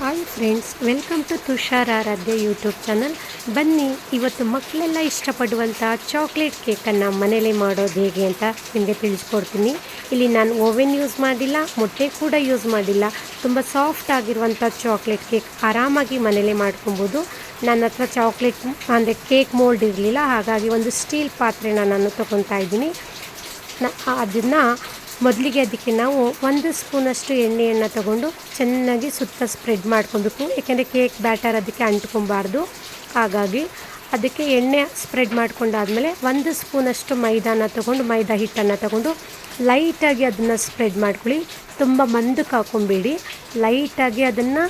Hi friends welcome to Tushar Aradhya YouTube channel ಬನ್ನಿ, ಇವತ್ತು ಮಕ್ಕಳೆಲ್ಲ ಇಷ್ಟಪಡುವಂಥ ಚಾಕ್ಲೇಟ್ ಕೇಕನ್ನು ಮನೇಲಿ ಮಾಡೋದು ಹೇಗೆ ಅಂತ ನಿಮಗೆ ತಿಳಿಸ್ಕೊಡ್ತೀನಿ. ಇಲ್ಲಿ ನಾನು ಓವೆನ್ ಯೂಸ್ ಮಾಡಿಲ್ಲ, ಮೊಟ್ಟೆ ಕೂಡ ಯೂಸ್ ಮಾಡಿಲ್ಲ. ತುಂಬ ಸಾಫ್ಟ್ ಆಗಿರುವಂಥ ಚಾಕ್ಲೇಟ್ ಕೇಕ್ ಆರಾಮಾಗಿ ಮನೇಲಿ ಮಾಡ್ಕೊಬೋದು. ನನ್ನ ಹತ್ರ ಚಾಕ್ಲೇಟ್ ಅಂದರೆ ಕೇಕ್ ಮೋಲ್ಡ್ ಇರಲಿಲ್ಲ, ಹಾಗಾಗಿ ಒಂದು ಸ್ಟೀಲ್ ಪಾತ್ರೆನ ನಾನು ತೊಗೊತಾ ಇದ್ದೀನಿ. ಅದನ್ನು ಮೊದಲಿಗೆ ಅದಕ್ಕೆ ನಾವು ಒಂದು ಸ್ಪೂನಷ್ಟು ಎಣ್ಣೆಯನ್ನು ತಗೊಂಡು ಚೆನ್ನಾಗಿ ಸುತ್ತ ಸ್ಪ್ರೆಡ್ ಮಾಡ್ಕೊಬೇಕು ಯಾಕೆಂದರೆ ಕೇಕ್ ಬ್ಯಾಟರ್ ಅದಕ್ಕೆ ಅಂಟ್ಕೊಬಾರ್ದು. ಹಾಗಾಗಿ ಅದಕ್ಕೆ ಎಣ್ಣೆ ಸ್ಪ್ರೆಡ್ ಮಾಡ್ಕೊಂಡಾದಮೇಲೆ ಒಂದು ಸ್ಪೂನಷ್ಟು ಮೈದಾನ ತಗೊಂಡು, ಮೈದಾ ಹಿಟ್ಟನ್ನು ತಗೊಂಡು ಲೈಟಾಗಿ ಅದನ್ನು ಸ್ಪ್ರೆಡ್ ಮಾಡ್ಕೊಳ್ಳಿ. ತುಂಬ ಮಂದಕ್ಕೆ ಹಾಕೊಂಬೇಡಿ. ಲೈಟಾಗಿ ಅದನ್ನು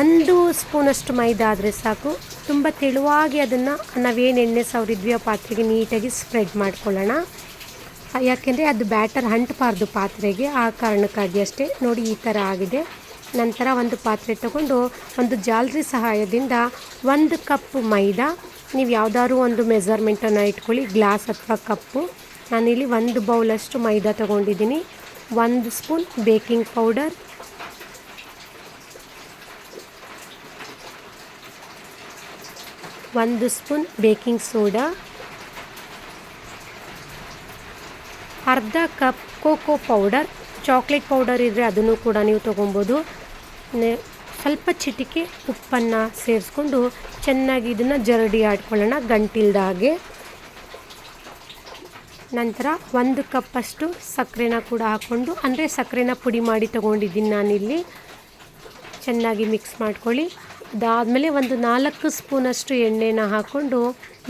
ಒಂದು ಸ್ಪೂನಷ್ಟು ಮೈದಾ ಆದರೆ ಸಾಕು. ತುಂಬ ತೆಳುವಾಗಿ ಅದನ್ನು ನಾವೇನು ಎಣ್ಣೆ ಸವರಿದ್ವಿ ಆ ಪಾತ್ರೆಗೆ ನೀಟಾಗಿ ಸ್ಪ್ರೆಡ್ ಮಾಡ್ಕೊಳ್ಳೋಣ. ಯಾಕೆಂದರೆ ಅದು ಬ್ಯಾಟರ್ ಅಂಟಬಾರ್ದು ಪಾತ್ರೆಗೆ, ಆ ಕಾರಣಕ್ಕಾಗಿ ಅಷ್ಟೇ. ನೋಡಿ, ಈ ಥರ ಆಗಿದೆ. ನಂತರ ಒಂದು ಪಾತ್ರೆ ತಗೊಂಡು ಒಂದು ಜಾಲರಿ ಸಹಾಯದಿಂದ ಒಂದು ಕಪ್ ಮೈದಾ, ನೀವು ಯಾವುದಾದ್ರು ಒಂದು ಮೆಜರ್ಮೆಂಟನ್ನು ಇಟ್ಕೊಳ್ಳಿ, ಗ್ಲಾಸ್ ಅಥವಾ ಕಪ್ಪು. ನಾನಿಲ್ಲಿ ಒಂದು ಬೌಲಷ್ಟು ಮೈದಾ ತೊಗೊಂಡಿದ್ದೀನಿ. ಒಂದು ಸ್ಪೂನ್ ಬೇಕಿಂಗ್ ಪೌಡರ್. ಒಂದು ಸ್ಪೂನ್ ಬೇಕಿಂಗ್ ಸೋಡಾ. ಅರ್ಧ cup cocoa powder, chocolate powder ಇದ್ದರೆ ಅದನ್ನು ಕೂಡ ನೀವು ತೊಗೊಬೋದು. ಸ್ವಲ್ಪ ಚಿಟಿಕೆ ಉಪ್ಪನ್ನು ಸೇರಿಸ್ಕೊಂಡು ಚೆನ್ನಾಗಿ ಇದನ್ನು ಜರಡಿ ಆಡ್ಕೊಳ್ಳೋಣ ಗಂಟಿಲ್ದ ಹಾಗೆ. ನಂತರ ಒಂದು ಕಪ್ಪಷ್ಟು ಸಕ್ಕರೆನ ಕೂಡ ಹಾಕ್ಕೊಂಡು, ಅಂದರೆ ಸಕ್ಕರೆನ ಪುಡಿ ಮಾಡಿ ತೊಗೊಂಡಿದ್ದೀನಿ ನಾನಿಲ್ಲಿ. ಚೆನ್ನಾಗಿ ಮಿಕ್ಸ್ ಮಾಡ್ಕೊಳ್ಳಿ. ಅದಾದಮೇಲೆ ಒಂದು ನಾಲ್ಕು ಸ್ಪೂನಷ್ಟು ಎಣ್ಣೆನ ಹಾಕ್ಕೊಂಡು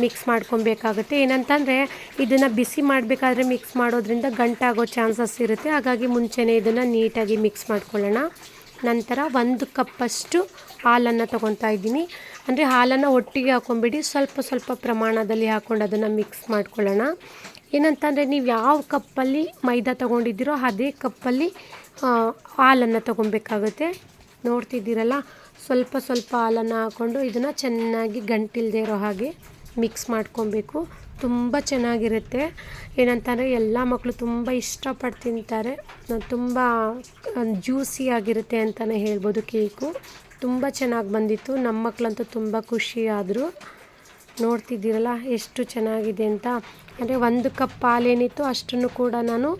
ಮಿಕ್ಸ್ ಮಾಡ್ಕೊಬೇಕಾಗುತ್ತೆ. ಏನಂತಂದರೆ, ಇದನ್ನು ಬಿಸಿ ಮಾಡಬೇಕಾದ್ರೆ ಮಿಕ್ಸ್ ಮಾಡೋದ್ರಿಂದ ಗಂಟಾಗೋ ಚಾನ್ಸಸ್ ಇರುತ್ತೆ. ಹಾಗಾಗಿ ಮುಂಚೆನೇ ಇದನ್ನು ನೀಟಾಗಿ ಮಿಕ್ಸ್ ಮಾಡ್ಕೊಳ್ಳೋಣ. ನಂತರ ಒಂದು ಕಪ್ಪಷ್ಟು ಹಾಲನ್ನು ತೊಗೊತಾ ಇದ್ದೀನಿ. ಅಂದರೆ ಹಾಲನ್ನು ಒಟ್ಟಿಗೆ ಹಾಕ್ಕೊಂಬಿಡಿ ಸ್ವಲ್ಪ ಸ್ವಲ್ಪ ಪ್ರಮಾಣದಲ್ಲಿ ಹಾಕ್ಕೊಂಡು ಅದನ್ನು ಮಿಕ್ಸ್ ಮಾಡ್ಕೊಳ್ಳೋಣ. ಏನಂತಂದರೆ, ನೀವು ಯಾವ ಕಪ್ಪಲ್ಲಿ ಮೈದಾ ತೊಗೊಂಡಿದ್ದೀರೋ ಅದೇ ಕಪ್ಪಲ್ಲಿ ಹಾಲನ್ನು ತೊಗೊಬೇಕಾಗುತ್ತೆ ನೋಡ್ತಿದ್ದೀರಲ್ಲ? ಸ್ವಲ್ಪ ಸ್ವಲ್ಪ ಹಾಲನ್ನು ಹಾಕ್ಕೊಂಡು ಇದನ್ನು ಚೆನ್ನಾಗಿ ಗಂಟಿಲ್ಲದೆ ಇರೋ ಹಾಗೆ ಮಿಕ್ಸ್ ಮಾಡ್ಕೊಬೇಕು. ತುಂಬ ಚೆನ್ನಾಗಿರುತ್ತೆ. ಏನಂತಂದರೆ ಎಲ್ಲ ಮಕ್ಕಳು ತುಂಬ ಇಷ್ಟಪಟ್ಟು ತಿಂತಾರೆ. ತುಂಬ ಜ್ಯೂಸಿ ಆಗಿರುತ್ತೆ ಅಂತಲೇ ಹೇಳ್ಬೋದು ಕೇಕು. ತುಂಬ ಚೆನ್ನಾಗಿ ಬಂದಿತ್ತು. ನಮ್ಮ ಮಕ್ಕಳಂತೂ ತುಂಬ ಖುಷಿ ಆದರು. ನೋಡ್ತಿದ್ದೀರಲ್ಲ, ಎಷ್ಟು ಚೆನ್ನಾಗಿದೆ ಅಂತ. ಅಂದರೆ ಒಂದು ಕಪ್ ಹಾಲೇನಿತ್ತು ಅಷ್ಟನ್ನು ಕೂಡ ನಾನು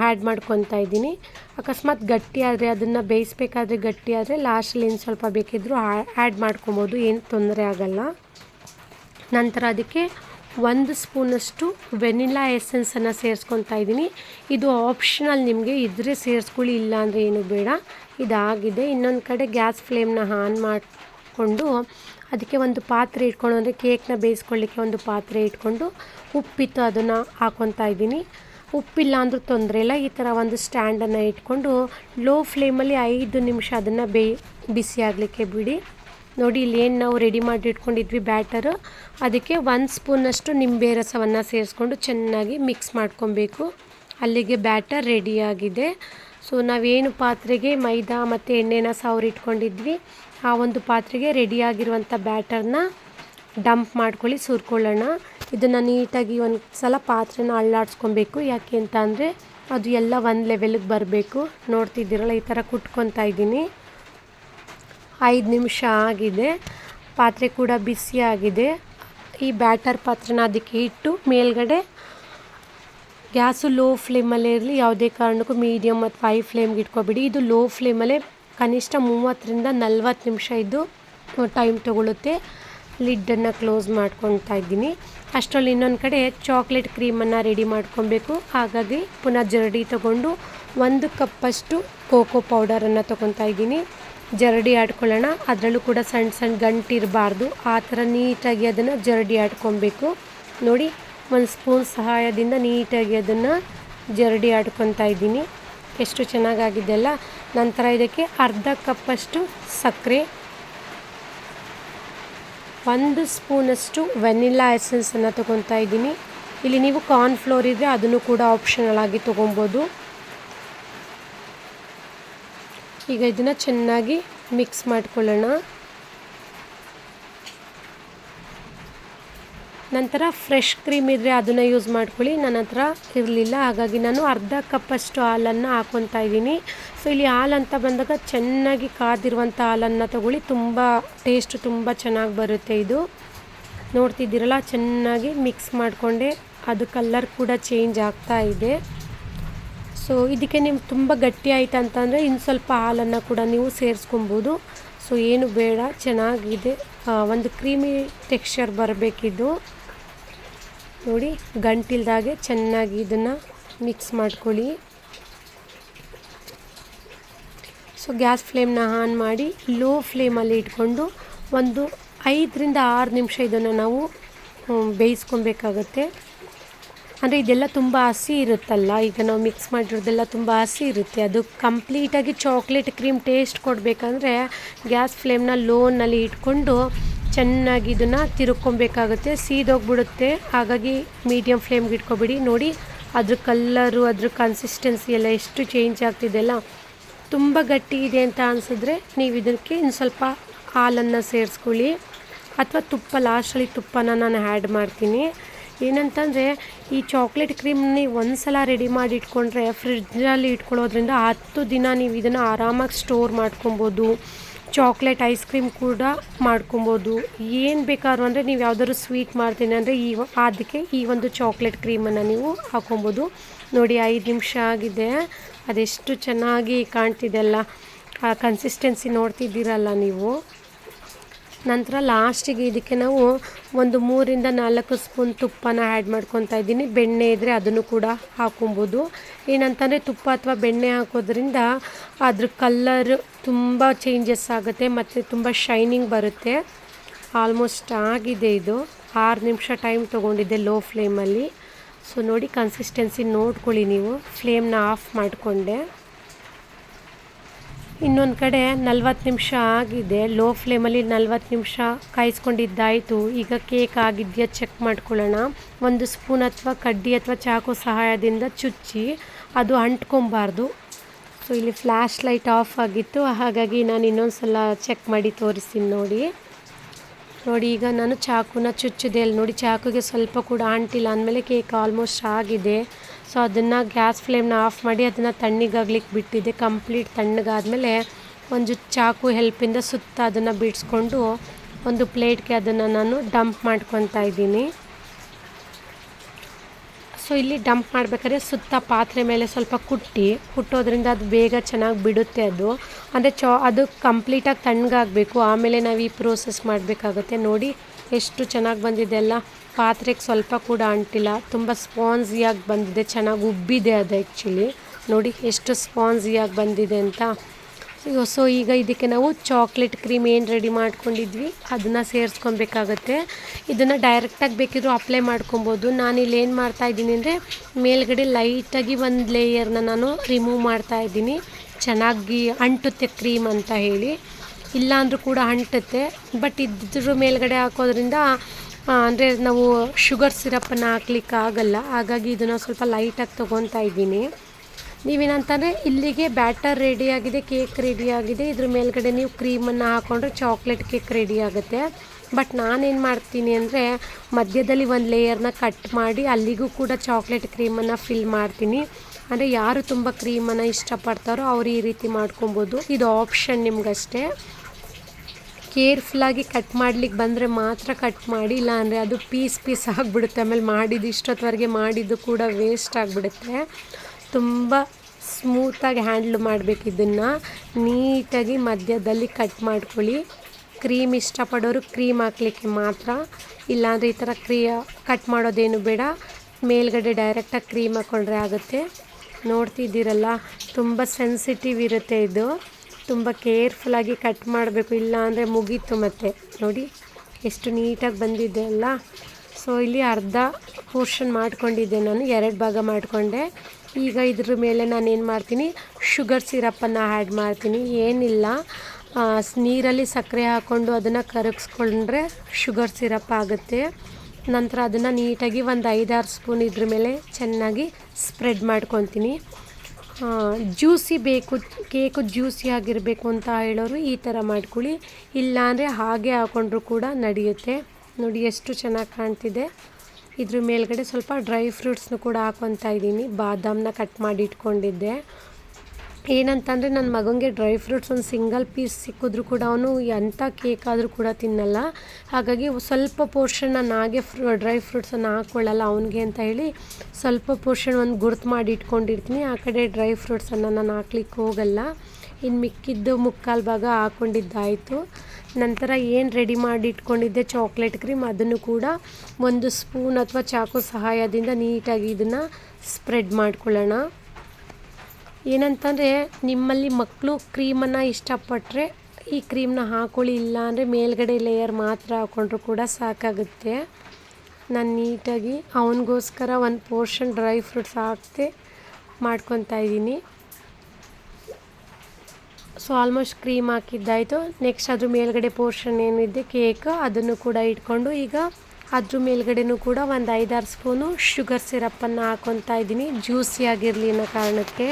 ಹ್ಯಾಡ್ ಮಾಡ್ಕೊತಾ ಇದ್ದೀನಿ. ಅಕಸ್ಮಾತ್ ಗಟ್ಟಿ ಆದರೆ, ಅದನ್ನು ಬೇಯಿಸ್ಬೇಕಾದ್ರೆ ಗಟ್ಟಿ ಆದರೆ ಲಾಸ್ಟಲ್ಲಿ ಏನು ಸ್ವಲ್ಪ ಬೇಕಿದ್ದರೂ ಆ್ಯಡ್ ಮಾಡ್ಕೊಬೋದು, ಏನು ತೊಂದರೆ ಆಗಲ್ಲ. ನಂತರ ಅದಕ್ಕೆ ಒಂದು ಸ್ಪೂನಷ್ಟು ವೆನಿಲಾ ಎಸೆನ್ಸನ್ನು ಸೇರಿಸ್ಕೊತಾ ಇದ್ದೀನಿ. ಇದು ಆಪ್ಷನಲ್ ನಿಮಗೆ, ಇದ್ರೆ ಸೇರಿಸ್ಕೊಳ್ಳಿ, ಇಲ್ಲ ಅಂದರೆ ಏನು ಬೇಡ. ಇದಾಗಿದೆ. ಇನ್ನೊಂದು ಕಡೆ ಗ್ಯಾಸ್ ಫ್ಲೇಮ್ನ ಆನ್ ಮಾಡಿಕೊಂಡು ಅದಕ್ಕೆ ಒಂದು ಪಾತ್ರೆ ಇಟ್ಕೊಂಡು, ಅಂದರೆ ಕೇಕ್ನ ಬೇಯಿಸ್ಕೊಳ್ಳಿಕ್ಕೆ ಒಂದು ಪಾತ್ರೆ ಇಟ್ಕೊಂಡು ಉಪ್ಪಿತ್ತು ಅದನ್ನು ಹಾಕ್ಕೊತಾ ಇದ್ದೀನಿ. ಉಪ್ಪಿಲ್ಲ ಅಂದರೂ ತೊಂದರೆ ಇಲ್ಲ. ಈ ಥರ ಒಂದು ಸ್ಟ್ಯಾಂಡನ್ನು ಇಟ್ಕೊಂಡು ಲೋ ಫ್ಲೇಮಲ್ಲಿ ಐದು ನಿಮಿಷ ಅದನ್ನು ಬೇ, ಬಿಸಿ ಆಗಲಿಕ್ಕೆ ಬಿಡಿ. ನೋಡಿ, ಇಲ್ಲಿ ಏನು ನಾವು ರೆಡಿ ಮಾಡಿ ಇಟ್ಕೊಂಡಿದ್ವಿ ಬ್ಯಾಟರು ಅದಕ್ಕೆ ಒಂದು ಸ್ಪೂನಷ್ಟು ನಿಂಬೆ ರಸವನ್ನು ಸೇರಿಸ್ಕೊಂಡು ಚೆನ್ನಾಗಿ ಮಿಕ್ಸ್ ಮಾಡ್ಕೊಬೇಕು. ಅಲ್ಲಿಗೆ ಬ್ಯಾಟರ್ ರೆಡಿಯಾಗಿದೆ ಸೊ ನಾವೇನು ಪಾತ್ರೆಗೆ ಮೈದಾ ಮತ್ತು ಎಣ್ಣೆನ ಸಾವಿರಿಟ್ಕೊಂಡಿದ್ವಿ ಆ ಒಂದು ಪಾತ್ರೆಗೆ ರೆಡಿಯಾಗಿರುವಂಥ ಬ್ಯಾಟರ್ನ ಡಂಪ್ ಮಾಡ್ಕೊಳ್ಳಿ, ಸುರ್ಕೊಳ್ಳೋಣ. ಇದನ್ನು ನೀಟಾಗಿ ಒಂದು ಸಲ ಪಾತ್ರೆನ ಅಳ್ಳಾಡ್ಸ್ಕೊಬೇಕು. ಯಾಕೆ ಅಂತ ಅಂದರೆ ಅದು ಎಲ್ಲ ಒಂದು ಲೆವೆಲ್ಗೆ ಬರಬೇಕು. ನೋಡ್ತಿದ್ದೀರಲ್ಲ, ಈ ಥರ ಕುಟ್ಕೊತಾ ಇದ್ದೀನಿ. ಐದು ನಿಮಿಷ ಆಗಿದೆ. ಪಾತ್ರೆ ಕೂಡ ಬಿಸಿ ಆಗಿದೆ. ಈ ಬ್ಯಾಟರ್ ಪಾತ್ರೆನ ಅದಕ್ಕೆ ಇಟ್ಟು ಮೇಲ್ಗಡೆ ಗ್ಯಾಸು ಲೋ ಫ್ಲೇಮಲ್ಲೇ ಇರಲಿ, ಯಾವುದೇ ಕಾರಣಕ್ಕೂ ಮೀಡಿಯಮ್ ಅಥವಾ ಹೈ ಫ್ಲೇಮ್ಗೆ ಇಟ್ಕೊಬೇಡಿ. ಇದು ಲೋ ಫ್ಲೇಮಲ್ಲೇ ಕನಿಷ್ಠ ಮೂವತ್ತರಿಂದ ನಲ್ವತ್ತು ನಿಮಿಷ ಇದು ಟೈಮ್ ತೊಗೊಳುತ್ತೆ. ಲಿಡ್ಡನ್ನು ಕ್ಲೋಸ್ ಮಾಡ್ಕೊತಾ ಇದ್ದೀನಿ. ಅಷ್ಟರಲ್ಲಿ ಇನ್ನೊಂದು ಕಡೆ ಚಾಕ್ಲೇಟ್ ಕ್ರೀಮನ್ನು ರೆಡಿ ಮಾಡ್ಕೊಬೇಕು ಹಾಗಾಗಿ ಪುನಃ ಜರಡಿ ತಗೊಂಡು ಒಂದು ಕಪ್ಪಷ್ಟು ಕೋಕೋ ಪೌಡರನ್ನು ತೊಗೊತಾ ಇದ್ದೀನಿ. ಜರಡಿ ಆಡ್ಕೊಳ್ಳೋಣ. ಅದರಲ್ಲೂ ಕೂಡ ಸಣ್ಣ ಸಣ್ಣ ಗಂಟಿರಬಾರ್ದು. ಆ ಥರ ನೀಟಾಗಿ ಅದನ್ನು ಜರಡಿ ಆಡ್ಕೊಬೇಕು ನೋಡಿ, ಒಂದು ಸ್ಪೂನ್ ಸಹಾಯದಿಂದ ನೀಟಾಗಿ ಅದನ್ನು ಜರಡಿ ಆಡ್ಕೊತಾ ಇದ್ದೀನಿ. ಎಷ್ಟು ಚೆನ್ನಾಗಾಗಿದೆ ಅಲ್ಲ? ನಂತರ ಇದಕ್ಕೆ ಅರ್ಧ ಕಪ್ಪಷ್ಟು ಸಕ್ಕರೆ. ಒಂದು ಸ್ಪೂನಷ್ಟು ವೆನಿಲ್ಲಾ ಎಸೆನ್ಸನ್ನು ತೊಗೊತಾ ಇದ್ದೀನಿ. ಇಲ್ಲಿ ನೀವು ಕಾರ್ನ್ ಫ್ಲೋರ್ ಇದ್ದರೆ ಅದನ್ನು ಕೂಡ ಆಪ್ಷನಲ್ ಆಗಿ ತೊಗೊಬೋದು ಈಗ ಇದನ್ನು ಚೆನ್ನಾಗಿ ಮಿಕ್ಸ್ ಮಾಡ್ಕೊಳ್ಳೋಣ. ನಂತರ ಫ್ರೆಶ್ ಕ್ರೀಮ್ ಇದ್ದರೆ ಅದನ್ನು ಯೂಸ್ ಮಾಡ್ಕೊಳ್ಳಿ. ನನ್ನ ಹತ್ರ ಇರಲಿಲ್ಲ. ಹಾಗಾಗಿ ನಾನು ಅರ್ಧ ಕಪ್ಪಷ್ಟು ಹಾಲನ್ನು ಹಾಕ್ಕೊತಾ ಇದ್ದೀನಿ. ಸೊ ಇಲ್ಲಿ ಹಾಲು ಅಂತ ಬಂದಾಗ ಚೆನ್ನಾಗಿ ಕಾದಿರುವಂಥ ಹಾಲನ್ನು ತಗೊಳ್ಳಿ. ತುಂಬ ಟೇಸ್ಟ್ ತುಂಬ ಚೆನ್ನಾಗಿ ಬರುತ್ತೆ ಇದು. ನೋಡ್ತಿದ್ದೀರಲ್ಲ, ಚೆನ್ನಾಗಿ ಮಿಕ್ಸ್ ಮಾಡಿಕೊಂಡೆ. ಅದು ಕಲ್ಲರ್ ಕೂಡ ಚೇಂಜ್ ಆಗ್ತಾ ಇದೆ. ಸೊ ಇದಕ್ಕೆ ನಿಮ್ಗೆ ತುಂಬ ಗಟ್ಟಿ ಆಯಿತು ಅಂತಂದರೆ ಇನ್ನು ಸ್ವಲ್ಪ ಹಾಲನ್ನು ಕೂಡ ನೀವು ಸೇರಿಸ್ಕೊಬೋದು ಸೊ ಏನು ಬೇಡ. ಚೆನ್ನಾಗಿದೆ. ಒಂದು ಕ್ರೀಮಿ ಟೆಕ್ಸ್ಚರ್ ಬರಬೇಕಿದು. ನೋಡಿ, ಗಂಟಿಲ್ದಾಗೆ ಚೆನ್ನಾಗಿ ಇದನ್ನು ಮಿಕ್ಸ್ ಮಾಡ್ಕೊಳ್ಳಿ. ಸೊ ಗ್ಯಾಸ್ ಫ್ಲೇಮ್ನ ಆನ್ ಮಾಡಿ, ಲೋ ಫ್ಲೇಮಲ್ಲಿ ಇಟ್ಕೊಂಡು ಒಂದು ಐದರಿಂದ ಆರು ನಿಮಿಷ ಇದನ್ನು ನಾವು ಬೇಯಿಸ್ಕೊಬೇಕಾಗತ್ತೆ. ಅಂದರೆ ಇದೆಲ್ಲ ತುಂಬ ಹಸಿ ಇರುತ್ತಲ್ಲ, ಈಗ ನಾವು ಮಿಕ್ಸ್ ಮಾಡಿರೋದೆಲ್ಲ ತುಂಬ ಹಸಿ ಇರುತ್ತೆ. ಅದು ಕಂಪ್ಲೀಟಾಗಿ ಚಾಕ್ಲೇಟ್ ಕ್ರೀಮ್ ಟೇಸ್ಟ್ ಕೊಡಬೇಕಂದ್ರೆ, ಗ್ಯಾಸ್ ಫ್ಲೇಮ್ನ ಲೋನಲ್ಲಿ ಇಟ್ಕೊಂಡು ಚೆನ್ನಾಗಿ ಇದನ್ನು ತಿರುಕೊಬೇಕಾಗುತ್ತೆ, ಸೀದೋಗ್ಬಿಡುತ್ತೆ. ಹಾಗಾಗಿ ಮೀಡಿಯಮ್ ಫ್ಲೇಮ್ಗೆ ಇಟ್ಕೊಬಿಡಿ. ನೋಡಿ, ಅದ್ರ ಕಲ್ಲರು ಅದ್ರ ಕನ್ಸಿಸ್ಟೆನ್ಸಿ ಎಲ್ಲ ಎಷ್ಟು ಚೇಂಜ್ ಆಗ್ತಿದೆಯಲ್ಲ ತುಂಬ ಗಟ್ಟಿ ಇದೆ ಅಂತ ಅನಿಸಿದ್ರೆ ನೀವು ಇದಕ್ಕೆ ಇನ್ನು ಸ್ವಲ್ಪ ಹಾಲನ್ನು ಸೇರಿಸ್ಕೊಳ್ಳಿ. ಅಥವಾ ತುಪ್ಪ ಲಾಸ್ಟಲ್ಲಿ ತುಪ್ಪನ ನಾನು ಆ್ಯಡ್ ಮಾಡ್ತೀನಿ. ಏನಂತಂದರೆ, ಈ ಚಾಕ್ಲೇಟ್ ಕ್ರೀಮ್ ನೀವು ಒಂದು ಸಲ ರೆಡಿ ಮಾಡಿ ಇಟ್ಕೊಂಡ್ರೆ ಫ್ರಿಡ್ಜಲ್ಲಿ ಇಟ್ಕೊಳ್ಳೋದ್ರಿಂದ ಹತ್ತು ದಿನ ನೀವು ಇದನ್ನು ಆರಾಮಾಗಿ ಸ್ಟೋರ್ ಮಾಡ್ಕೊಬೋದು. ಚಾಕ್ಲೇಟ್ ಐಸ್ ಕ್ರೀಮ್ ಕೂಡ ಮಾಡ್ಕೊಬೋದು. ಏನು ಬೇಕಾದ್ರೂ ಅಂದರೆ ನೀವು ಯಾವ್ದಾದ್ರು ಸ್ವೀಟ್ ಮಾಡ್ತೀನಿ ಅಂದರೆ ಈ ಅದಕ್ಕೆ ಈ ಒಂದು ಚಾಕ್ಲೇಟ್ ಕ್ರೀಮನ್ನು ನೀವು ಹಾಕೊಬೋದು. ನೋಡಿ, ಐದು ನಿಮಿಷ ಆಗಿದೆ. ಅದೆಷ್ಟು ಚೆನ್ನಾಗಿ ಕಾಣ್ತಿದೆಯಲ್ಲ ಆ ಕನ್ಸಿಸ್ಟೆನ್ಸಿ ನೋಡ್ತಿದ್ದೀರಲ್ಲ ನೀವು? ನಂತರ ಲಾಸ್ಟಿಗೆ ಇದಕ್ಕೆ ನಾವು ಒಂದು ಮೂರಿಂದ ನಾಲ್ಕು ಸ್ಪೂನ್ ತುಪ್ಪನ ಆ್ಯಡ್ ಮಾಡ್ಕೊತಾ ಇದ್ದೀನಿ. ಬೆಣ್ಣೆ ಇದ್ದರೆ ಅದನ್ನು ಕೂಡ ಹಾಕೊಬೋದು. ಏನಂತಂದರೆ ತುಪ್ಪ ಅಥವಾ ಬೆಣ್ಣೆ ಹಾಕೋದ್ರಿಂದ ಅದ್ರ ಕಲ್ಲರ್ ತುಂಬ ಚೇಂಜಸ್ ಆಗುತ್ತೆ ಮತ್ತು ತುಂಬ ಶೈನಿಂಗ್ ಬರುತ್ತೆ. ಆಲ್ಮೋಸ್ಟ್ ಆಗಿದೆ ಇದು. ಆರು ನಿಮಿಷ ಟೈಮ್ ತೊಗೊಂಡಿದ್ದೆ ಲೋ ಫ್ಲೇಮಲ್ಲಿ ಸೊ ನೋಡಿ ಕನ್ಸಿಸ್ಟೆನ್ಸಿ ನೋಡ್ಕೊಳ್ಳಿ ನೀವು. ಫ್ಲೇಮ್ನ ಆಫ್ ಮಾಡಿಕೊಂಡೆ. ಇನ್ನೊಂದು ಕಡೆ ನಲ್ವತ್ತು ನಿಮಿಷ ಆಗಿದೆ. ಲೋ ಫ್ಲೇಮಲ್ಲಿ ನಲ್ವತ್ತು ನಿಮಿಷ ಕಾಯಿಸ್ಕೊಂಡಿದ್ದಾಯಿತು. ಈಗ ಕೇಕ್ ಆಗಿದೆಯಾ ಚೆಕ್ ಮಾಡ್ಕೊಳ್ಳೋಣ. ಒಂದು ಸ್ಪೂನ್ ಅಥವಾ ಕಡ್ಡಿ ಅಥವಾ ಚಾಕು ಸಹಾಯದಿಂದ ಚುಚ್ಚಿ ಅದು ಅಂಟ್ಕೊಬಾರ್ದು. ಸೊ ಇಲ್ಲಿ ಫ್ಲ್ಯಾಶ್ ಲೈಟ್ ಆಫ್ ಆಗಿತ್ತು. ಹಾಗಾಗಿ ನಾನು ಇನ್ನೊಂದು ಸಲ ಚೆಕ್ ಮಾಡಿ ತೋರಿಸ್ತೀನಿ ನೋಡಿ. ನೋಡಿ, ಈಗ ನಾನು ಚಾಕುನ ಚುಚ್ಚಿದೆ. ಅಲ್ಲಿ ನೋಡಿ, ಚಾಕುಗೆ ಸ್ವಲ್ಪ ಕೂಡ ಅಂಟಿಲ್ಲ. ಅಂದಮೇಲೆ ಕೇಕ್ ಆಲ್ಮೋಸ್ಟ್ ಆಗಿದೆ. ಸೊ ಅದನ್ನು ಗ್ಯಾಸ್ ಫ್ಲೇಮ್ನ ಆಫ್ ಮಾಡಿ ಅದನ್ನು ತಣ್ಣಗಾಗ್ಲಿಕ್ಕೆ ಬಿಟ್ಟಿದ್ದೆ ಕಂಪ್ಲೀಟ್ ತಣ್ಣಗಾದಮೇಲೆ ಒಂದು ಚಾಕು ಹೆಲ್ಪಿಂದ ಸುತ್ತ ಅದನ್ನು ಬಿಡಿಸ್ಕೊಂಡು ಒಂದು ಪ್ಲೇಟ್ಗೆ ಅದನ್ನು ನಾನು ಡಂಪ್ ಮಾಡ್ಕೊತಾ ಇದ್ದೀನಿ. ಸೊ ಇಲ್ಲಿ ಡಂಪ್ ಮಾಡಬೇಕಾದ್ರೆ ಸುತ್ತ ಪಾತ್ರೆ ಮೇಲೆ ಸ್ವಲ್ಪ ಕುಟ್ಟಿ, ಕುಟ್ಟೋದ್ರಿಂದ ಅದು ಬೇಗ ಚೆನ್ನಾಗಿ ಬಿಡುತ್ತೆ ಅದು. ಅಂದರೆ ಚಾ, ಅದು ಕಂಪ್ಲೀಟಾಗಿ ತಣ್ಣಗಾಗಬೇಕು. ಆಮೇಲೆ ನಾವು ಈ ಪ್ರೋಸೆಸ್ ಮಾಡಬೇಕಾಗತ್ತೆ. ನೋಡಿ, ಎಷ್ಟು ಚೆನ್ನಾಗಿ ಬಂದಿದೆ ಅಲ್ಲ. ಪಾತ್ರೆಗೆ ಸ್ವಲ್ಪ ಕೂಡ ಅಂಟಿಲ್ಲ. ತುಂಬ ಸ್ಪಾನ್ಸಿಯಾಗಿ ಬಂದಿದೆ. ಚೆನ್ನಾಗಿ ಉಬ್ಬಿದೆ ಅದು ಆ್ಯಕ್ಚುಲಿ ನೋಡಿ ಎಷ್ಟು ಸ್ಪಾನ್ಸಿಯಾಗಿ ಬಂದಿದೆ ಅಂತ. ಸೊ ಈಗ ಇದಕ್ಕೆ ನಾವು ಚಾಕ್ಲೇಟ್ ಕ್ರೀಮ್ ಏನು ರೆಡಿ ಮಾಡ್ಕೊಂಡಿದ್ವಿ, ಅದನ್ನು ಸೇರಿಸ್ಕೊಬೇಕಾಗತ್ತೆ. ಇದನ್ನು ಡೈರೆಕ್ಟಾಗಿ ಬೇಕಿದ್ರು ಅಪ್ಲೈ ಮಾಡ್ಕೊಬೋದು. ಇಲ್ಲಿ ಏನು ಮಾಡ್ತಾಯಿದ್ದೀನಿ ಅಂದರೆ, ಮೇಲ್ಗಡೆ ಲೈಟಾಗಿ ಒಂದು ಲೇಯರ್ನ ನಾನು ರಿಮೂವ್ ಮಾಡ್ತಾ ಇದ್ದೀನಿ. ಚೆನ್ನಾಗಿ ಅಂಟುತ್ತೆ ಕ್ರೀಮ್ ಅಂತ ಹೇಳಿ. ಇಲ್ಲಾಂದರೂ ಕೂಡ ಅಂಟುತ್ತೆ ಬಟ್ ಇದ್ರ ಮೇಲ್ಗಡೆ ಹಾಕೋದ್ರಿಂದ ಅಂದರೆ ನಾವು ಶುಗರ್ ಸಿರಪ್ಪನ್ನು ಹಾಕ್ಲಿಕ್ಕೆ ಆಗಲ್ಲ. ಹಾಗಾಗಿ ಇದನ್ನು ಸ್ವಲ್ಪ ಲೈಟಾಗಿ ತೊಗೊತಾ ಇದ್ದೀನಿ. ನೀವೇನಂತಂದರೆ ಇಲ್ಲಿಗೆ ಬ್ಯಾಟರ್ ರೆಡಿಯಾಗಿದೆ ಕೇಕ್ ರೆಡಿಯಾಗಿದೆ ಇದ್ರ ಮೇಲ್ಗಡೆ ನೀವು ಕ್ರೀಮನ್ನು ಹಾಕ್ಕೊಂಡ್ರೆ ಚಾಕ್ಲೇಟ್ ಕೇಕ್ ರೆಡಿ ಆಗುತ್ತೆ. ಬಟ್ ನಾನೇನು ಮಾಡ್ತೀನಿ ಅಂದರೆ ಮಧ್ಯದಲ್ಲಿ ಒಂದು ಲೇಯರ್ನ ಕಟ್ ಮಾಡಿ ಅಲ್ಲಿಗೂ ಕೂಡ ಚಾಕ್ಲೇಟ್ ಕ್ರೀಮನ್ನು ಫಿಲ್ ಮಾಡ್ತೀನಿ. ಅಂದರೆ ಯಾರು ತುಂಬ ಕ್ರೀಮನ್ನು ಇಷ್ಟಪಡ್ತಾರೋ ಅವ್ರು ಈ ರೀತಿ ಮಾಡ್ಕೊಬೋದು. ಇದು ಆಪ್ಷನ್ ನಿಮಗಷ್ಟೇ. ಕೇರ್ಫುಲ್ಲಾಗಿ ಕಟ್ ಮಾಡ್ಲಿಕ್ಕೆ ಬಂದರೆ ಮಾತ್ರ ಕಟ್ ಮಾಡಿ ಇಲ್ಲ ಅಂದರೆ ಅದು ಪೀಸ್ ಪೀಸ್ ಆಗಿಬಿಡುತ್ತೆ. ಆಮೇಲೆ ಮಾಡಿದ್ದು ಇಷ್ಟೊತ್ತವರೆಗೆ ಮಾಡಿದ್ದು ಕೂಡ ವೇಸ್ಟ್ ಆಗಿಬಿಡುತ್ತೆ. ತುಂಬ ಸ್ಮೂತಾಗಿ ಹ್ಯಾಂಡ್ಲ್ ಮಾಡಬೇಕು ಇದನ್ನು. ನೀಟಾಗಿ ಮಧ್ಯದಲ್ಲಿ ಕಟ್ ಮಾಡ್ಕೊಳ್ಳಿ. ಕ್ರೀಮ್ ಇಷ್ಟಪಡೋರು ಕ್ರೀಮ್ ಹಾಕ್ಲಿಕ್ಕೆ ಮಾತ್ರ. ಇಲ್ಲಾಂದರೆ ಈ ಥರ ಕ್ರೀ ಕಟ್ ಮಾಡೋದೇನು ಬೇಡ. ಮೇಲ್ಗಡೆ ಡೈರೆಕ್ಟಾಗಿ ಕ್ರೀಮ್ ಹಾಕ್ಕೊಂಡ್ರೆ ಆಗುತ್ತೆ. ನೋಡ್ತಿದ್ದೀರಲ್ಲ, ತುಂಬ ಸೆನ್ಸಿಟಿವ್ ಇರುತ್ತೆ ಇದು. ತುಂಬ ಕೇರ್ಫುಲ್ಲಾಗಿ ಕಟ್ ಮಾಡಬೇಕು, ಇಲ್ಲ ಅಂದರೆ ಮುಗೀತು ಮತ್ತೆ. ನೋಡಿ, ಎಷ್ಟು ನೀಟಾಗಿ ಬಂದಿದೆ ಅಲ್ಲ. ಸೊ ಇಲ್ಲಿ ಅರ್ಧ ಪೋರ್ಷನ್ ಮಾಡ್ಕೊಂಡಿದ್ದೆ ನಾನು, ಎರಡು ಭಾಗ ಮಾಡಿಕೊಂಡೆ. ಈಗ ಇದ್ರ ಮೇಲೆ ನಾನು ಏನು ಮಾಡ್ತೀನಿ ಶುಗರ್ ಸಿರಪ್ಪನ್ನು ಆ್ಯಡ್ ಮಾಡ್ತೀನಿ. ಏನಿಲ್ಲ ನೀರಲ್ಲಿ ಸಕ್ಕರೆ ಹಾಕ್ಕೊಂಡು ಅದನ್ನು ಕರಗಿಸ್ಕೊಂಡ್ರೆ ಶುಗರ್ ಸಿರಪ್ ಆಗುತ್ತೆ. ನಂತರ ಅದನ್ನು ನೀಟಾಗಿ ಒಂದು ಐದಾರು ಸ್ಪೂನ್ ಇದ್ರ ಮೇಲೆ ಚೆನ್ನಾಗಿ ಸ್ಪ್ರೆಡ್ ಮಾಡ್ಕೊತೀನಿ. ಜ್ಯೂಸಿ ಬೇಕು, ಕೇಕು ಜ್ಯೂಸಿ ಆಗಿರಬೇಕು ಅಂತ ಹೇಳೋರು ಈ ಥರ ಮಾಡ್ಕೊಳ್ಳಿ. ಇಲ್ಲ ಅಂದರೆ ಹಾಗೆ ಹಾಕ್ಕೊಂಡ್ರು ಕೂಡ ನಡೆಯುತ್ತೆ. ನೋಡಿ ಎಷ್ಟು ಚೆನ್ನಾಗಿ ಕಾಣ್ತಿದೆ. ಇದ್ರ ಮೇಲ್ಗಡೆ ಸ್ವಲ್ಪ ಡ್ರೈ ಫ್ರೂಟ್ಸ್ನು ಕೂಡ ಹಾಕೊತಾ ಇದ್ದೀನಿ. ಬಾದಾಮನ್ನ ಕಟ್ ಮಾಡಿ ಇಟ್ಕೊಂಡಿದ್ದೆ. ಏನಂತಂದರೆ ನನ್ನ ಮಗನಿಗೆ ಡ್ರೈ ಫ್ರೂಟ್ಸ್ ಒಂದು ಸಿಂಗಲ್ ಪೀಸ್ ಸಿಕ್ಕಿದ್ರು ಕೂಡ ಅವನು ಎಂಥ ಕೇಕ್ ಆದರೂ ಕೂಡ ತಿನ್ನಲ್ಲ. ಹಾಗಾಗಿ ಸ್ವಲ್ಪ ಪೋರ್ಷನ್ ನಾನು ಹಾಗೆ ಫ್ರೂ, ಡ್ರೈ ಫ್ರೂಟ್ಸನ್ನು ಹಾಕ್ಕೊಳ್ಳಲ್ಲ ಅವನಿಗೆ ಅಂತ ಹೇಳಿ ಸ್ವಲ್ಪ ಪೋರ್ಷನ್ ಒಂದು ಗುರ್ತು ಮಾಡಿ ಇಟ್ಕೊಂಡಿರ್ತೀನಿ. ಆ ಕಡೆ ಡ್ರೈ ಫ್ರೂಟ್ಸನ್ನು ನಾನು ಹಾಕ್ಲಿಕ್ಕೆ ಹೋಗಲ್ಲ. ಇನ್ನು ಮಿಕ್ಕಿದ್ದು ಮುಕ್ಕಾಲು ಭಾಗ ಹಾಕ್ಕೊಂಡಿದ್ದಾಯಿತು ನಂತರ ಏನು ರೆಡಿ ಮಾಡಿ ಇಟ್ಕೊಂಡಿದ್ದೆ ಚಾಕ್ಲೇಟ್ ಕ್ರೀಮ್ ಅದನ್ನು ಕೂಡ ಒಂದು ಸ್ಪೂನ್ ಅಥವಾ ಚಾಕು ಸಹಾಯದಿಂದ ನೀಟಾಗಿ ಇದನ್ನು ಸ್ಪ್ರೆಡ್ ಮಾಡ್ಕೊಳ್ಳೋಣ. ಏನಂತಂದರೆ ನಿಮ್ಮಲ್ಲಿ ಮಕ್ಕಳು ಕ್ರೀಮನ್ನು ಇಷ್ಟಪಟ್ಟರೆ ಈ ಕ್ರೀಮ್ನ ಹಾಕೊಳ್ಳಿ ಇಲ್ಲ ಅಂದರೆ ಮೇಲ್ಗಡೆ ಲೇಯರ್ ಮಾತ್ರ ಹಾಕ್ಕೊಂಡ್ರು ಕೂಡ ಸಾಕಾಗುತ್ತೆ. ನಾನು ನೀಟಾಗಿ ಅವನಿಗೋಸ್ಕರ ಒಂದು ಪೋರ್ಷನ್ ಡ್ರೈ ಫ್ರೂಟ್ಸ್ ಹಾಕ್ತೆ ಮಾಡ್ಕೊತಾ ಇದ್ದೀನಿ. ಸೊ ಆಲ್ಮೋಸ್ಟ್ ಕ್ರೀಮ್ ಹಾಕಿದ್ದಾಯಿತು. ನೆಕ್ಸ್ಟ್ ಅದ್ರ ಮೇಲ್ಗಡೆ ಪೋರ್ಷನ್ ಏನಿದೆ ಕೇಕ್ ಅದನ್ನು ಕೂಡ ಇಟ್ಕೊಂಡು ಈಗ ಅದ್ರ ಮೇಲ್ಗಡೆನೂ ಕೂಡ ಒಂದು ಐದಾರು ಸ್ಪೂನು ಶುಗರ್ ಸಿರಪ್ಪನ್ನು ಹಾಕ್ಕೊತಾ ಇದ್ದೀನಿ. ಜ್ಯೂಸಿ ಆಗಿರಲಿ ಅನ್ನೋ ಕಾರಣಕ್ಕೆ.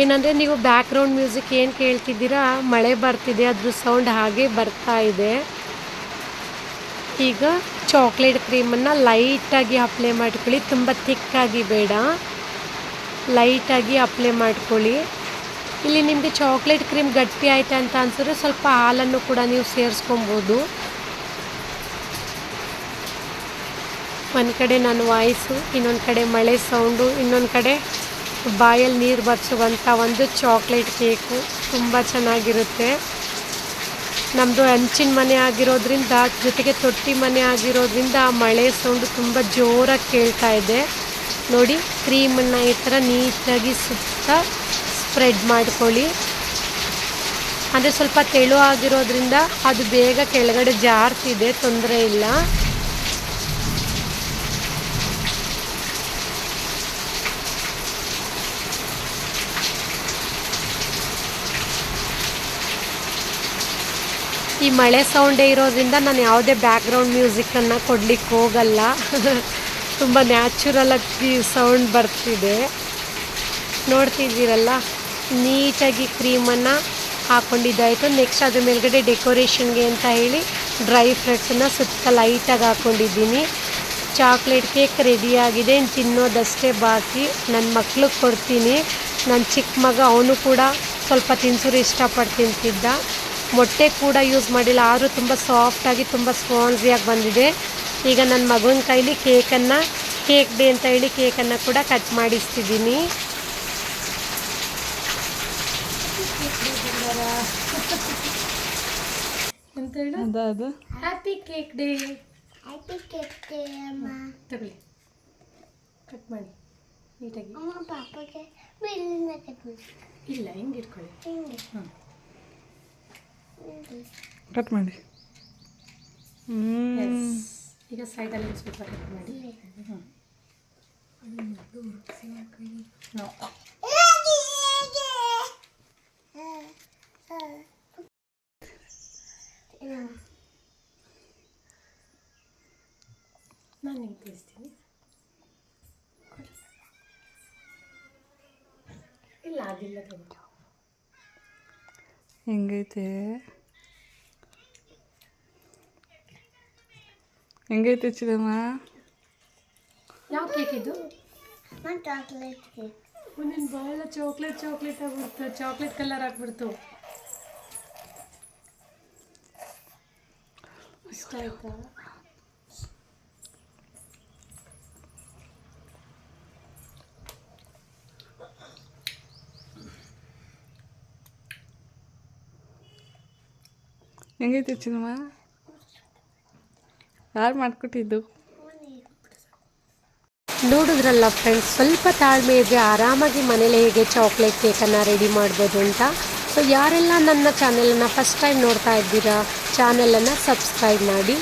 ಏನಂದರೆ ನೀವು ಬ್ಯಾಕ್ಗ್ರೌಂಡ್ ಮ್ಯೂಸಿಕ್ ಏನು ಕೇಳ್ತಿದ್ದೀರಾ, ಮಳೆ ಬರ್ತಿದೆ, ಅದ್ರ ಸೌಂಡ್ ಹಾಗೆ ಬರ್ತಾ ಇದೆ. ಈಗ ಚಾಕ್ಲೇಟ್ ಕ್ರೀಮನ್ನು ಲೈಟಾಗಿ ಅಪ್ಲೈ ಮಾಡ್ಕೊಳ್ಳಿ, ತುಂಬ ಥಿಕ್ಕಾಗಿ ಬೇಡ. ಲೈಟಾಗಿ ಅಪ್ಲೈ ಮಾಡ್ಕೊಳ್ಳಿ. ಇಲ್ಲಿ ನಿಮಗೆ ಚಾಕ್ಲೇಟ್ ಕ್ರೀಮ್ ಗಟ್ಟಿ ಆಯ್ತಾ ಅಂತ ಅನ್ಸಿದ್ರೆ ಸ್ವಲ್ಪ ಹಾಲನ್ನು ಕೂಡ ನೀವು ಸೇರಿಸ್ಕೊಬೋದು. ಒಂದು ಕಡೆ ನಾನು ವಾಯ್ಸು ಇನ್ನೊಂದು ಕಡೆ ಮಳೆ ಸೌಂಡು ಇನ್ನೊಂದು ಕಡೆ ಬಾಯಲ್ಲಿ ನೀರು ಬರ್ಸುವಂಥ ಒಂದು ಚಾಕ್ಲೇಟ್ ಕೇಕು ತುಂಬ ಚೆನ್ನಾಗಿರುತ್ತೆ. ನಮ್ಮದು ಹಂಚಿನ ಮನೆ ಆಗಿರೋದ್ರಿಂದ, ಜೊತೆಗೆ ತೊಟ್ಟಿ ಮನೆ ಆಗಿರೋದ್ರಿಂದ ಆ ಮಳೆ ಸೌಂಡು ತುಂಬ ಜೋರಾಗಿ ಕೇಳ್ತಾ ಇದೆ. ನೋಡಿ ಕ್ರೀಮನ್ನು ಈ ಥರ ನೀಟಾಗಿ ಸುತ್ತ ಸ್ಪ್ರೆಡ್ ಮಾಡ್ಕೊಳ್ಳಿ. ಅಂದರೆ ಸ್ವಲ್ಪ ತೆಳು ಆಗಿರೋದ್ರಿಂದ ಅದು ಬೇಗ ಕೆಳಗಡೆ ಜಾರ್ತಿದೆ, ತೊಂದರೆ ಇಲ್ಲ. ಈ ಮಳೆ ಸೌಂಡೇ ಇರೋದ್ರಿಂದ ನಾನು ಯಾವುದೇ ಬ್ಯಾಕ್ಗ್ರೌಂಡ್ ಮ್ಯೂಸಿಕನ್ನು ಕೊಡ್ಲಿಕ್ಕೆ ಹೋಗಲ್ಲ. ತುಂಬ ನ್ಯಾಚುರಲಾಗಿ ಸೌಂಡ್ ಬರ್ತಿದೆ. ನೋಡ್ತಿದ್ದೀರಲ್ಲ, ನೀಟಾಗಿ ಕ್ರೀಮನ್ನು ಹಾಕ್ಕೊಂಡಿದ್ದಾಯಿತು ನೆಕ್ಸ್ಟ್ ಅದ್ರ ಮೇಲ್ಗಡೆ ಡೆಕೋರೇಷನ್ಗೆ ಅಂತ ಹೇಳಿ ಡ್ರೈ ಫ್ರೂಟ್ಸನ್ನು ಸುತ್ತ ಲೈಟಾಗಿ ಹಾಕ್ಕೊಂಡಿದ್ದೀನಿ ಚಾಕ್ಲೇಟ್ ಕೇಕ್ ರೆಡಿಯಾಗಿದೆ ಇನ್ನು ತಿನ್ನೋದಷ್ಟೇ ಬಾಕಿ. ನನ್ನ ಮಕ್ಳಿಗೆ ಕೊಡ್ತೀನಿ. ನನ್ನ ಚಿಕ್ಕ ಮಗ, ಅವನು ಕೂಡ ಸ್ವಲ್ಪ ತಿನ್ಸೂರು ಇಷ್ಟಪಟ್ಟು ತಿಂತಿದ್ದ. ಮೊಟ್ಟೆ ಕೂಡ ಯೂಸ್ ಮಾಡಿಲ್ಲ. ಆದರೂ ತುಂಬ ಸಾಫ್ಟಾಗಿ ತುಂಬ ಸ್ಪಾನ್ಸಿಯಾಗಿ ಬಂದಿದೆ. ಈಗ ನನ್ನ ಮಗನ ಕೈಲಿ ಕೇಕನ್ನು ಕೇಕ್ ಡೇ ಅಂತ ಹೇಳಿ ಕೇಕನ್ನು ಕೂಡ ಕಟ್ ಮಾಡಿಸ್ತಿದ್ದೀನಿ. ಅಂತ ಹೇಳು? ಅದ ಅದು happy cake day happy cake day ಅಮ್ಮ. ತಗೊಳ್ಳಿ. ಕಟ್ ಮಾಡಿ. ನೀಟಾಗಿ ಅಮ್ಮ ಪಾಪಗೆ ಇಲ್ಲ ಹಿಂಗೆ ಇಟ್ಕೊಳ್ಳಿ. ಹಿಂಗೆ. ಹಾಂ. ಕಟ್ ಮಾಡಿ. ಹ್ಞೂ ಈಗ ಸೈಡಲ್ಲಿ ಸ್ವಲ್ಪ ಕಟ್ ಮಾಡಿ? ನಾನು ತಿಳಿಸ್ತೀನಿ. ಇಲ್ಲ ಅದಿಲ್ಲ ಹೆಂಗೈತೆ? ಹೆಂಗೈತೆ ಚಿದಮ್ಮ? ಯಾವ ಕೇಕ್ ಇದು? ಚಾಕ್ಲೇಟ್ ಕೇಕ್ ಒಂದಿನ ಭಾಳ ಚಾಕ್ಲೇಟ್ ಚಾಕ್ಲೇಟ್ ಆಗ್ಬಿಡ್ತು. ಚಾಕ್ಲೇಟ್ ಕಲರ್ ಆಗ್ಬಿಡ್ತು. ಇಷ್ಟ ಆಯ್ತಾ? ಹೆಂಗೈತೆ ಚಿದಮ್ಮ? ಯಾರು ಮಾಡಿಕೊಟ್ಟಿದ್ದು? ನೋಡಿದ್ರಲ್ಲ ಫ್ರೆಂಡ್ಸ್ ಸ್ವಲ್ಪ ತಾಳ್ಮೆ ಇದ್ರೆ ಆರಾಮಾಗಿ ಮನೇಲಿ ಹೇಗೆ ಚಾಕ್ಲೇಟ್ ಕೇಕನ್ನು ರೆಡಿ ಮಾಡ್ಬೋದು ಅಂತ. ಸೊ ಯಾರೆಲ್ಲ ನನ್ನ ಚಾನೆಲನ್ನು ಫಸ್ಟ್ ಟೈಮ್ ನೋಡ್ತಾ ಇದ್ದೀರಾ ಚಾನೆಲನ್ನು ಸಬ್ಸ್ಕ್ರೈಬ್ ಮಾಡಿ.